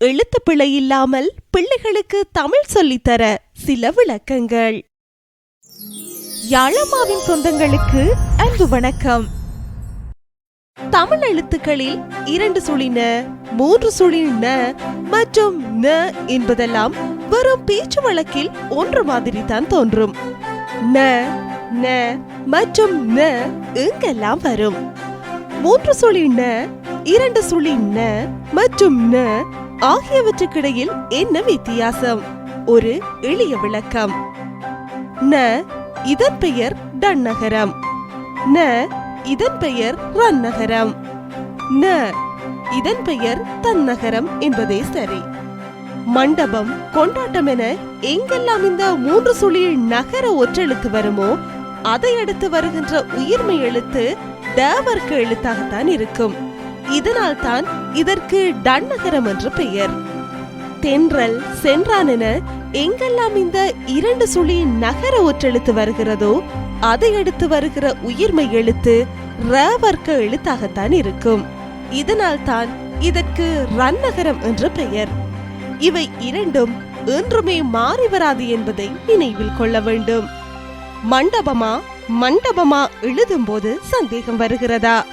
எழுத்து பிழை இல்லாமல் பிள்ளைகளுக்கு தமிழ் சொல்லித்தர சில விளக்கங்கள். யாழம்மாவின் சொந்தங்களுக்கு அன்பு வணக்கம். தமிழ் எழுத்துக்களில் இரண்டு சுழின ந மூன்று சுழின மற்றும் ந என்பதெல்லாம் வெறும் பேச்சு வழக்கில் ஒன்று மாதிரி தான் தோன்றும். ந ந மற்றும் ந எங்கெல்லாம் வரும். மூன்று சுழி ந இரண்டு சுழி ந மற்றும் ந ஆகியவற்றுக்கிடையில் என்ன வித்தியாசம்? ஒரு எளிய விளக்கம். ந இதன் பெயர் டன்னகரம் ந இதன் பெயர் ரன்னகரம். ந இதன் பெயர் தன்னகரம் என்பதே சரி. மண்டபம் கொண்டாட்டம் என எங்கெல்லாம் இந்த மூன்று சுழியில் நகர ஒற்றெழுத்து வருமோ அதை அடுத்து வருகின்ற உயிர்மை எழுத்து தேவர்க்கு எழுத்தாகத்தான் இருக்கும். இதனால் தான் இதற்கு டன்னகரம் என்ற பெயர். தென்றல் சென்றான் என எங்கெல்லாம் இந்த இரண்டு சுழி நகர ஒற்றெழுத்து வருகிறதோ அதை அடுத்து வருகிற உயிர்மை எழுத்து ர வர்க்க எழுத்தாகத்தான் இருக்கும். இதனால் தான் இதற்கு ரன்னகரம் என்ற பெயர். இவை இரண்டும் என்றுமே மாறி வராது என்பதை நினைவில் கொள்ள வேண்டும். மண்டபமா மண்டபமா எழுதும்போது சந்தேகம் வருகிறதா?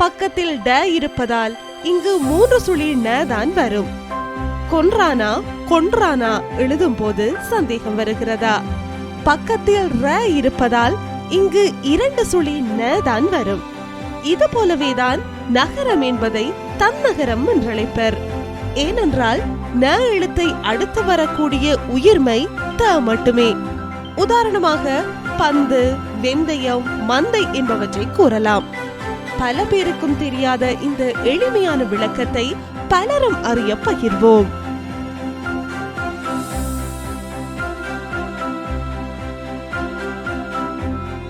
பக்கத்தில் ட இருப்பதால் இங்கு மூன்று சுழி ந தான் வரும். கொன்றானா கொன்றானா எழுதும் போது சந்தேகம் வருகிறதா? பக்கத்தில் ர இருப்பதால் இங்கு இரண்டு சுழி ந தான் வரும். இது போலவேதான் நகரம் என்பதை தன்னகரம் என்றழைப்பர். ஏனென்றால் ந எழுத்தை அடுத்து வரக்கூடிய உயிர்மை த மட்டுமே. உதாரணமாக பந்து வெந்தயம் மந்தை என்பவற்றை கூறலாம். பல பேருக்கும் தெரியாத இந்த எளிமையான விளக்கத்தை பலரும் அறிய பகிர்வோம்.